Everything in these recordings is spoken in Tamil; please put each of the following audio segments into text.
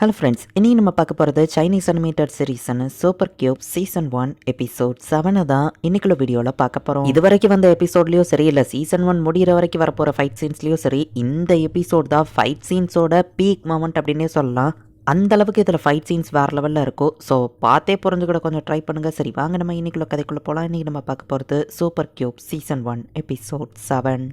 ஹலோ ஃப்ரெண்ட்ஸ் இன்னைக்கு நம்ம பார்க்க போகிறது Chinese animated சீரீஸான super cube season one episode செவனை தான் இன்னைக்குள்ள வீடியோவில் பார்க்க போகிறோம் இது வரைக்கும் வந்த எபிசோட்லையும் சரி இல்லை சீசன் ஒன் முடிகிற வரைக்கும் வரப்போகிற ஃபைட் சீன்ஸ்லையும் சரி இந்த எபிசோட் தான் ஃபைட் சீன்ஸோட பீக் மொமெண்ட் அப்படின்னே சொல்லலாம். அந்த அளவுக்கு இதில் ஃபைட் சீன்ஸ் வேறு லெவலில் இருக்கும் ஸோ பார்த்தே புரிஞ்சுக்கூட கொஞ்சம் ட்ரை பண்ணுங்கள் சரி வாங்க நம்ம இன்னைக்குள்ள கதைக்குள்ளே போகலாம் இன்றைக்கி நம்ம பார்க்க போகிறது super cube season one episode seven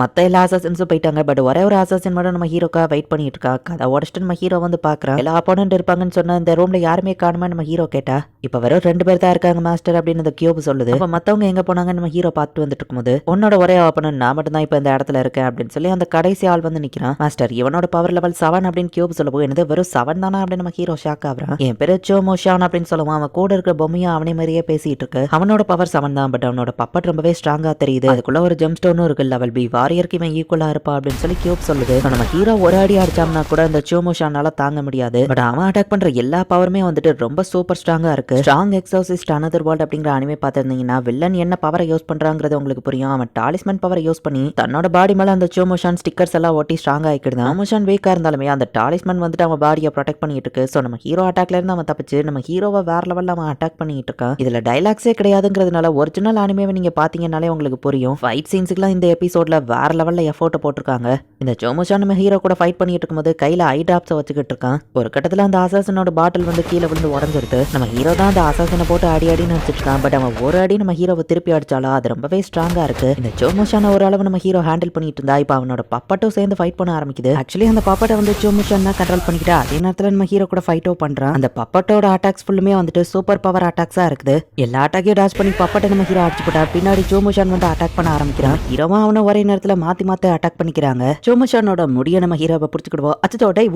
மற்ற எல்லா அசாசன்ஸும் போயிட்டாங்க. பட் ஒரே ஒரு அசாசன் மட்டும் நம்ம ஹீரோக்காக வெயிட் பண்ணிட்டு இருக்கா? கதை உடச்சிட்டு நம்ம ஹீரோ வந்து பார்க்குறான் எல்லா அப்போனண்ட் இருப்பாங்கன்னு சொன்ன இந்த ரூமில் யாருமே காணுமா நம்ம ஹீரோ கேட்டா? இப்போ வெறும் ரெண்டு பேர் தான் இருக்காங்க மாஸ்டர் அப்படின்னு இந்த கியூப் சொல்லுது. அப்போ மற்றவங்க எங்கே போனாங்க நம்ம ஹீரோ பார்த்துட்டு வந்துட்டு இருக்கும்போது உன்னோட ஒரே ஆப்பனன் நான் மட்டும் தான் இப்போ இந்த இடத்துல இருக்கேன் அப்படின்னு சொல்லி அந்த கடைசி ஆள் வந்து நிற்கிறான் மாஸ்டர் இவனோட பவர் லெவல் செவன் அப்படின்னு கியூப் சொல்ல போய் என்னது வெறும் செவன் தானா அப்படின்னு நம்ம ஹீரோ ஷாக் ஆகிறான் என் பேரு சோமோஷான் அப்படின்னு சொல்லுவான். அவன் கூட இருக்கிற பொம்மையும் அவனே மாதிரியே பேசிட்டு இருக்கு. அவனோட பவர் செவன் தான் பட் அவனோட பப்பட் ரொம்பவே ஸ்ட்ராங்கா தெரியுது. அதுக்குள்ள ஒரு ஜெம் ஸ்டோனும் இருக்கு லெவல் பி வாரியருக்கு இவன் ஈக்குவலா இருப்பா அப்படின்னு சொல்லி கியூப் சொல்லுது. நம்ம ஹீரோ ஒரு அடி அடிச்சாம்னா கூட இந்த சோமோஷானால தாங்க முடியாது. பட் அவன் அட்டாக் பண்ற எல்லா பவருமே வந்துட்டு ரொம்ப சூப்பர் ஸ்ட்ராங்கா இருக்கு. ஸ்ட்ராங் எக்ஸாசிஸ்ட் அனதர் வேர்ல்ட் அப்படிங்கிற அனிமே பார்த்திருந்தீங்கன்னா வில்லன் என்ன பவரை யூஸ் பண்றாங்கிறது உங்களுக்கு புரியும். அவன் டாலிஸ்மன் பவரை யூஸ் பண்ணி தன்னோட பாடி மேல அந்த சோமோஷான் ஸ்டிக்கர்ஸ் எல்லாம் ஒட்டி ஸ்ட்ராங் ஆயிக்கிடுது சோமோஷான் வீக்கா இருந்தாலுமே அந்த டாலிஸ்மன் வந்துட்டு அவன் பாடியை ப்ரொடெக்ட் பண்ணிட்டு இருக்கு. ஸோ நம்ம ஹீரோ அட்டாக்ல இருந்து அவன் தப்பிச்சு நம்ம ஹீரோவை வேற லெவல்ல அவன் அட்டாக் பண்ணிட்டு இருக்கான். இதுல டைலாக்ஸே கிடையாதுங்கிறதுனால ஒரிஜினல் அனிமேவை நீங்க பாத்தீங்கன்னாலே உங்களுக்கு புரியும். ஃபைட் சீன்ஸுக்குலாம் இந்த எபிசோட்ல வேற லெவலில் எஃபோர்ட்டை போட்டிருக்காங்க. இந்த ஜோமோஷான் நம்ம ஹீரோ கூட ஃபைட் பண்ணிட்டு இருக்கும்போது கையில ஐ டாப்ஸை வச்சுக்கிட்டு இருக்கான். ஒரு கட்டத்தில் அந்த அசாசனோட பாட்டில் வந்து கீழே விழுந்து உடஞ்சிருது. நம்ம ஹீரோ தான் அந்த அசாசனை போட்டு அடி அடின்னு அடிச்சிட்டு பட் அவன் ஒரு அடி நம்ம ஹீரோவை திருப்பி அடிச்சாலும் அது ரொம்பவே ஸ்ட்ராங்கா இருக்கு. இந்த ஜோமோஷான ஒரு அளவு நம்ம ஹீரோ ஹேண்டில் பண்ணிட்டு இருந்தா இப்போ அவனோட பப்பாட்டோ சேர்ந்து ஃபைட் பண்ண ஆரம்பிக்குது. ஆக்சுவலி அந்த பப்பாட்டை வந்து ஜோமோஷான் தான் கண்ட்ரோல் பண்ணிக்கிட்டா. அதே நேரத்தில் நம்ம ஹீரோ கூட ஃபைட்டோ பண்றான். அந்த பப்பட்டோட அட்டாக்ஸ் ஃபுல்லுமே வந்துட்டு சூப்பர் பவர் அட்டாக்ஸா இருக்குது. எல்லா அட்டாக்கையும் டாச் பண்ணி பப்பாட்டை நம்ம ஹீரோ அடிச்சு போட்டா பின்னாடி ஜோமோஷான் வந்து அட்டாக் பண்ண ஆரம்பிக்கிறான். ஹீரோவா அவனை ஒரே நேரத்தில் மாத்தி மாத்த அட்டாக் பண்ணிக்கிறாங்க. ஜோமோஷானோட முடிய நம்ம ஹீரோவை பிடிச்சிக்கிடுவோம். அச்சோ டேய்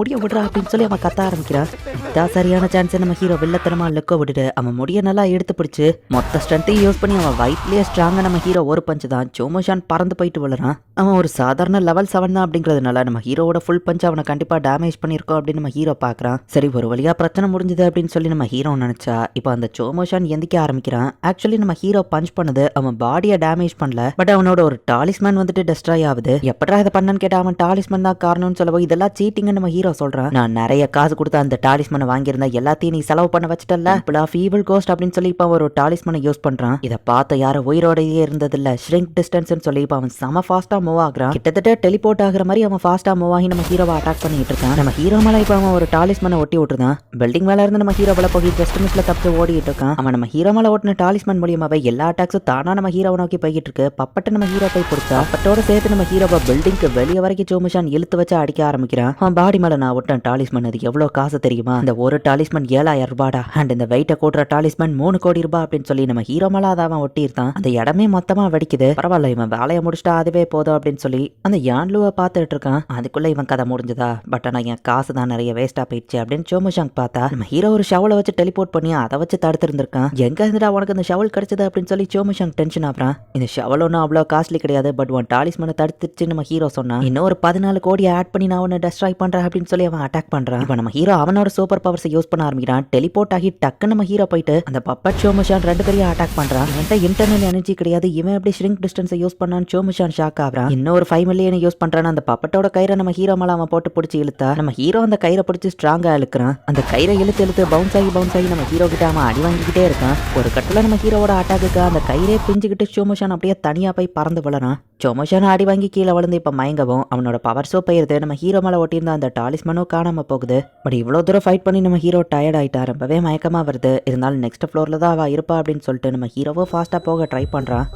முடிய விடுறா அப்படின்னு சொல்லி அவன் கத்த ஆரம்பிக்கிறான். இதான் சரியான சான்ஸ் நம்ம ஹீரோ வில்லத்தனமா லுக்க விட்டுட்டு அவன் முடிய நல்லா எடுத்து பிடிச்சு மொத்த ஸ்ட்ரென்த்தையும் யூஸ் பண்ணி அவன் வயிட்லயே ஸ்ட்ராங்க நம்ம ஹீரோ ஒரு பஞ்சு தான். ஜோமோஷான் பறந்து போயிட்டு விழுறான் அவன் ஒரு சாதாரண லெவல் செவன் தான் அப்படிங்கிறதுனால நம்ம ஹீரோவோட ஃபுல் பஞ்ச் அவனை கண்டிப்பா டேமேஜ் பண்ணியிருக்கோம் அப்படின்னு நம்ம ஹீரோ பாக்குறான் சரி ஒரு வழியா பிரச்சனை முடிஞ்சது அப்படின்னு சொல்லி நம்ம ஹீரோ நினைச்சா இப்போ அந்த சோமோஷான் எந்திக்க ஆரம்பிக்கிறான். ஆக்சுவலி நம்ம ஹீரோ பஞ்ச் பண்ணது அவன் பாடியை டேமேஜ் பண்ணல பட் அவனோட ஒரு டாலிஸ்மேன் வந்துட்டு டெஸ்ட்ராய் ஆகுது. எப்படா இதை பண்ணன்னு கேட்டா அவன் டாலிஸ்மேன் தான் காரணம்னு சொல்லவோ இதெல்லாம் சீட்டிங்னு நம்ம ஹீரோ சொல்றான். நான் நிறைய காசு கொடுத்து அந்த டாலிஸ்மனை வாங்கியிருந்தா எல்லாத்தையும் நீ செலவு பண்ண வச்சிட்டல இப்படா ஃபீவல் கோஸ்ட் அப்படின்னு சொல்லி இப்போ ஒரு டாலிஸ்மனை யூஸ் பண்றான். இதை பார்த்த யாரும் உயிரோடையே இருந்ததில்ல. ஷ்ரிங்க் டிஸ்டன்ஸ்னு சொல்லி இப்போ அவன் செம ஃபாஸ்டா மூவ் ஆகுறான். கிட்டத்தட்ட டெலிபோர்ட் ஆகுற மாதிரி அவன் ஃபாஸ்டா மூவ் ஆகி நம்ம ஹீரோவை அட்டாக் பண்ணிட்டு இருக்கான். நம்ம ஹீரோ மேல இப்போ அவன் ஒரு டாலிஸ்மனை ஒட்டி விட்டுருந்தான். பில்டிங் மேல இருந்து நம்ம ஹீரோவில் போய் ஜஸ்ட் மிஸ்ல தப்பு ஓடிட்டு இருக்கான். அவன் நம்ம ஹீரோ மேல ஓட்டின டாலிஸ்மன் மூலியமாவே எல்லா அட்டாக்ஸும் தானா நம்ம ஹீரோ நோக்கி போய்கிட்டு இருக்கு. பப்பட்ட நம்ம ஹீரோ போய் கொடுத்தா அப்பட்டோட சேர்த்து நம்ம ஹீரோவை பில்டிங்க்கு வெளியே வரைக்கும் சோமிஷான் இழுத்து வச்சு அடிக்க ஆரம்பிக்கிறான். அவன் பாடி மேல நான் ஒட்டன் டாலிஸ்மன் அது எவ்வளவு காசு தெரியுமா? இந்த ஒரு டாலிஸ்மன் ஏழாயிரம் ரூபாடா? அண்ட் இந்த வெயிட்டை கூட்டுற டாலிஸ்மன் மூணு கோடி ரூபாய் அப்படின்னு சொல்லி நம்ம ஹீரோ மேல அதாவன் அவன் ஒட்டியிருந்தான். அந்த இடமே மொத்தமா வெடிக்குது. பரவாயில்ல இவன் வேலையை முடிச்சிட்டா அதுவே போதும் அப்படின்னு சொல்லி அந்த யான்லுவை பார்த்துட்டு இருக்கான். அதுக்குள்ள இவன் கதை முடிஞ்சதா? பட் ஆனா என் காசு தான் நிறைய வேஸ்டா போயிடுச்சு அப்படின்னு சோமுஷாங் பார்த்தா நம்ம ஹீரோ ஒரு ஷவலை வச்சு டெலிபோர்ட் பண்ணி அதை வச்சு தடுத்திருந்திருக்கான். எங்க இருந்துடா உனக்கு இந்த ஷவல் கிடைச்சது அப்படின்னு சொல்லி சோமுஷாங் டென்ஷன் ஆகுறான். இந்த ஷவல் ஒன்றும் அவ்வளோ காஸ்ட்லி கிடையாது பட் உன் டாலிஸ்மனை தடுத்துச்சு நம்ம ஹீரோ சொன்னா இன்னும் ஒரு பதினாலு கோடி ஆட் பண்ணி நான் உன்னை டெஸ்ட்ராய் பண்றேன் அப்படின்னு சொல்லி அவன் அட்டாக் பண்றான். இப்போ நம்ம ஹீரோ அவனோட சூப்பர் பவர்ஸை யூஸ் பண்ண ஆரம்பிக்கிறான். டெலிபோர்ட் ஆகி டக்கு நம்ம ஹீரோ போயிட்டு அந்த பப்பட் ஷோமுஷான் ரெண்டு பேரையும் அட்டாக் பண்றான். இவன்ட்ட இன்டர்னல் எனர்ஜி கிடையாது. இவன் எப்படி ஷ்ரிங்க் டிஸ்டன்ஸை யூஸ் பண்ணான்னு ஷோமுஷான் ஷாக் ஆகிறான். இன்னும் ஒரு ஃபைவ் மில்லியன் யூஸ் பண்றான் அந்த பப்பட்டோட கயிறை நம்ம ஹீரோ மேல அவன் போட்டு பிடிச்சி இழுத்தா நம்ம ஹீரோ அந்த கயிறை பிடிச்சி ஸ்ட்ராங்கா இழுக்கிறான். அந்த கயிறை இழுத்து இழுத்து பவுன்ஸ் ஆகி பவுன்ஸ் ஆகி நம்ம ஹீரோ கிட்ட அவன் அடி வாங்கிக்கிட்டே இருக்கான். ஒரு கட்டத்தில் நம்ம ஹீரோவோட அட்டாக்குக்கு அந்த கயிறே பிஞ்சுக்கிட்டு ஷோமுஷான் அப்படியே தனியா போய் பறந்து விழறான் சோமுஷான் அடி வாங்கி கீழே விழுந்து இப்போ மயங்கவும் அவனோட பவர் போயிருது நம்ம ஹீரோ மேலே ஒட்டியிருந்த அந்த டாலிஸ்மனும் காணாம போகுது. பட் இவ்வளோ தூரம் ஃபைட் பண்ணி நம்ம ஹீரோ டயர்ட் ஆயிட்டா ரொம்பவே மயக்கமா வருது. இருந்தாலும் நெக்ஸ்ட் ஃப்ளோர்ல தான் அவ இருப்பா அப்படின்னு சொல்லிட்டு நம்ம ஹீரோவும் ஃபாஸ்டா போக ட்ரை பண்றான்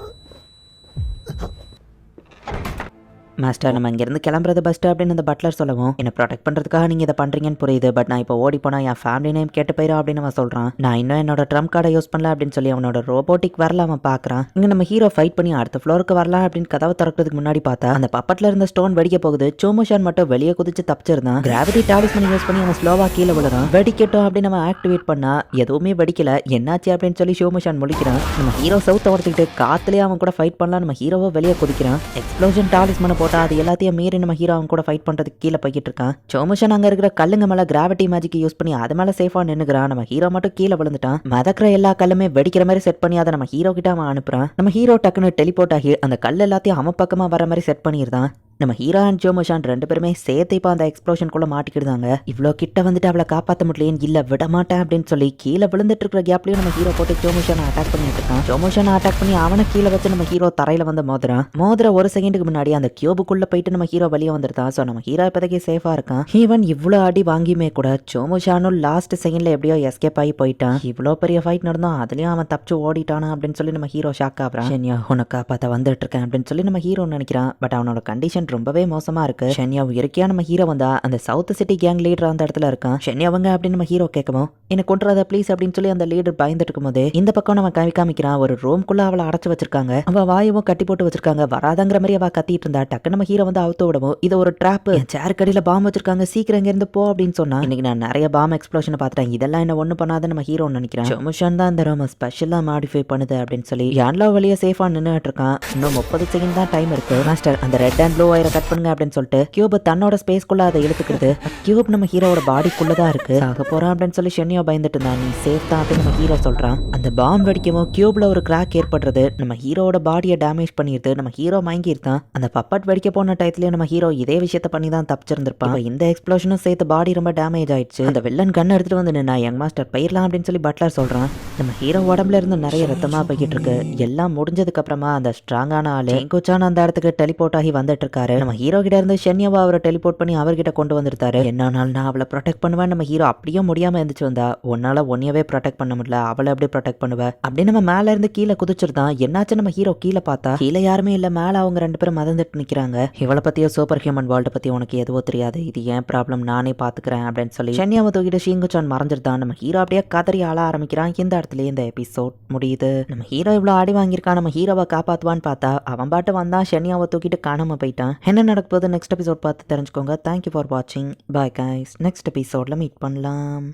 மாஸ்டர் நம்ம இங்கேருந்து கிளம்புறது பெஸ்ட்டு அப்படின்னு அந்த பட்லர் சொல்லவும் என்னை ப்ரொடெக்ட் பண்ணுறதுக்காக நீங்கள் இதை பண்ணுறீங்கன்னு புரியுது பட் நான் இப்போ ஓடி போனால் என் ஃபேமிலி நேம் கேட்டு போயிடும் அப்படின்னு அவன் சொல்கிறான் நான் இன்னும் என்னோட ட்ரம் கார்டை யூஸ் பண்ணல அப்படின்னு சொல்லி அவனோட ரோபோட்டிக் வரல அவன் பார்க்குறான் இங்கே நம்ம ஹீரோ ஃபைட் பண்ணி அடுத்த ஃப்ளோருக்கு வரலாம் அப்படின்னு கதவை திறக்கிறதுக்கு முன்னாடி பார்த்தா அந்த பப்பட்டில் இருந்த ஸ்டோன் வெடிக்க போகுது. சோமுஷான் மட்டும் வெளியே குதிச்சு தப்பிச்சிருந்தான். கிராவிட்டி டாலிஸ்மன் யூஸ் பண்ணி அவன் ஸ்லோவாக கீழே விழுறான். வெடிக்கட்டும் அப்படின்னு அவன் ஆக்டிவேட் பண்ணா எதுவுமே வெடிக்கல. என்னாச்சு அப்படின்னு சொல்லி சோமுஷான் முழிக்கிறான். நம்ம ஹீரோ சவுத்தை உடச்சிக்கிட்டு காத்துலேயே அவன் கூட ஃபைட் பண்ணலாம். நம்ம ஹீரோவை வெளியே குதிக்கிறான். எக்ஸ்ப்ளோஷன் டாலிஸ்மனை போட்டால் அது எல்லாத்தையும் மீறி நம்ம ஹீரோ அவன் கூட ஃபைட் பண்ணுறதுக்கு கீழே போய்கிட்டு இருக்கான். சோமுஷன் அங்கே இருக்கிற கல்லுங்க மேலே கிராவிட்டி மேஜிக் யூஸ் பண்ணி அது மேலே சேஃபாக நின்னுக்கிறான். நம்ம ஹீரோ மட்டும் கீழே விழுந்துட்டான். மதக்கிற எல்லா கல்லுமே வெடிக்கிற மாதிரி செட் பண்ணி அதை நம்ம ஹீரோ கிட்ட அவன் அனுப்புறான். நம்ம ஹீரோ டக்குன்னு டெலிபோர்ட் ஆகி அந்த கல் எல்லாத்தையும் அவன் பக்கமாக வர மாதிரி செட் பண்ணியிருந்தான் நம்ம ஹீரோ அண்ட் ஜோமோஷான் ரெண்டு பேருமே சேர்த்து இப்போ அந்த எக்ஸ்ப்ளோஷனுக்குள்ள மாட்டிக்கிடுதாங்க. இவ்வளோ கிட்ட வந்துட்டு அவளை காப்பாற்ற முடியலையேன்னு இல்லை விட மாட்டேன் அப்படின்னு சொல்லி கீழே விழுந்துட்டு இருக்கிற கேப்லயும் நம்ம ஹீரோ போட்டு ஜோமோஷானை அட்டாக் பண்ணிட்டு இருக்கான். ஜோமோஷானை அட்டாக் பண்ணி அவனை கீழே வச்சு நம்ம ஹீரோ தரையில வந்து மோதுறான். மோதுற ஒரு செகண்டுக்கு முன்னாடி அந்த கியூபுக்குள்ள போயிட்டு நம்ம ஹீரோ வெளியே வந்துருந்தான் ஸோ நம்ம ஹீரோ இப்போதைக்கு சேஃபா இருக்கான். ஈவன் இவ்வளோ அடி வாங்கியுமே கூட ஜோமோஷானும் லாஸ்ட் செகண்ட்ல எப்படியோ எஸ்கேப் ஆகி போயிட்டான். இவ்வளோ பெரிய ஃபைட் நடந்தோம் அதுலயும் அவன் தப்பிச்சு ஓடிட்டானா அப்படின்னு சொல்லி நம்ம ஹீரோ ஷாக் ஆகிறான். ஷென்யா உனக்கு காப்பாத்த வந்துட்டு இருக்கேன் அப்படின்னு சொல்லி நம்ம ஹீரோ நினைக்கிறான். பட் அவனோட கண்டிஷன் ரொம்பவே மோசமா இருக்கு ஷென்யா இயற்கையா நம்ம ஹீரோ வந்தா அந்த சவுத் சிட்டி கேங் லீடர் அந்த இடத்துல இருக்கான். ஷென்யாவங்க அப்படின்னு நம்ம ஹீரோ கேட்கவும் எனக்கு கொண்டுறத ப்ளீஸ் அப்படின்னு சொல்லி அந்த லீடர் பயந்துட்டு இருக்கும்போது இந்த பக்கம் நம்ம கவி காமிக்கிறான் ஒரு ரூம்குள்ள அவளை அடைச்சு வச்சிருக்காங்க. அவ வாயவும் கட்டி போட்டு வச்சிருக்காங்க. வராதங்கிற மாதிரி அவ கத்திட்டு இருந்தா. டக்கு நம்ம ஹீரோ வந்து அவுத்து விடவும் இது ஒரு ட்ராப் சேர் கடியில பாம் வச்சிருக்காங்க. சீக்கிரம் இங்க இருந்து போ அப்படின்னு சொன்னா இன்னைக்கு நான் நிறைய பாம் எக்ஸ்ப்ளோஷன் பார்த்துட்டேன். இதெல்லாம் என்ன ஒண்ணு பண்ணாத நம்ம ஹீரோ நினைக்கிறேன். ஜோமுஷன் தான் இந்த ரோம ஸ்பெஷலா மாடிஃபை பண்ணுது அப்படின்னு சொல்லி யான்லா வழியா சேஃபா நின்னுட்டு இருக்கான். இன்னும் முப்பது செகண்ட் தான் டைம் இருக்கு. மாஸ்டர் அந்த ரெட் அண்ட் ப்ளூ ஒயரை கட் பண்ணுங்க அப்படின்னு சொல்லிட்டு கியூப் தன்னோட ஸ்பேஸ்க்குள்ள அதை இழுத்துக்கிறது. கியூப் நம்ம ஹீரோவோட பாடிக்குள்ள தான் இருக்கு. ஆக போறான் அப்படின்னு சொல்லி ஷென்யோ பயந்துட்டு இருந்தான். நீ சேஃப் தான் அப்படின்னு நம்ம ஹீரோ சொல்றான். அந்த பாம் வெடிக்கவும் கியூப்ல ஒரு கிராக் ஏற்படுறது நம்ம ஹீரோவோட பாடியை டேமேஜ் பண்ணிடுது நம்ம ஹீரோ மயங்கியிருந்தான் அந்த பப்பட் வெடிக்க போன டயத்துலயும் நம்ம ஹீரோ இதே விஷயத்த பண்ணி தான் தப்பிச்சிருந்திருப்பான் இந்த எக்ஸ்ப்ளோஷனும் சேர்த்து பாடி ரொம்ப டேமேஜ் ஆயிடுச்சு. அந்த வில்லன் கன் எடுத்துட்டு வந்து நான் யங் மாஸ்டர் பயிரலாம் அப்படின்னு சொல்லி பட்லர் சொல்றான். நம்ம ஹீரோ உடம்புல இருந்து நிறைய ரத்தமா போய்கிட்டு இருக்கு. எல்லாம் முடிஞ்சதுக்கு அப்புறமா அந்த ஸ்ட்ராங்கான ஆளு ஜெங்கோச்சான் அந்த இடத்துக்கு டெலிபோர்ட் ஆகி வந்துட்டு இருக்காரு. நம்ம ஹீரோ கிட்ட இருந்து ஷென்யாவை அவரை டெலிபோர்ட் பண்ணி அவர்கிட்ட கொண்டு வந்திருந்தாரு என்னானாலும் நான் அவளை ப்ரொடெக்ட் பண்ணுவேன். நம்ம ஹீரோ அப்படியே முடியாம இருந்துச்சு வந்தா உன்னால ஒன்னையவே ப்ரொடெக்ட் பண்ண முடியல. அவளை எப்படி ப்ரொடெக்ட் பண்ணுவ? அப்படி நம்ம மேல இருந்து கீழே குதிச்சிருந்தான் என்னாச்சு நம்ம ஹீரோ கீழே பார்த்தா? கீழே யாருமே இல்ல. மேல அவங்க ரெண்டு பேரும் மதந்துட்டு நிக்கிறாங்க. இவளை பத்தியோ சூப்பர் ஹியூமன் வேர்ல்டு பத்தி உனக்கு எதுவோ தெரியாது. இது ஏன் ப்ராப்ளம் நானே பாத்துக்கிறேன் அப்படின்னு சொல்லி ஷென்யாவை தூக்கிட்டு ஷீங்குச்சான் மறைஞ்சிருந்தான் நம்ம ஹீரோ அப்படியே கதறி ஆள ஆரம்பிக்கிறான். இந்த இடத்துல இந்த எபிசோட் முடியுது. நம்ம ஹீரோ இவ்வளோ ஆடி வாங்கியிருக்கான். நம்ம ஹீரோவை காப்பாத்துவான்னு பார்த்தா அவன் பாட்டு வந்தான். ஷென்யாவை தூக்கிட்டு காணாம போயிட்டான். என்ன நடக்க போகுது நெக்ஸ்ட் எபிசோட் பார்த்து தெரிஞ்சுக்கோங்க. தேங்க்யூ ஃபார் வாட்சிங் பாய் கைஸ் நெக்ஸ்ட் எபிசோடில் மீட் பண்ணலாம்.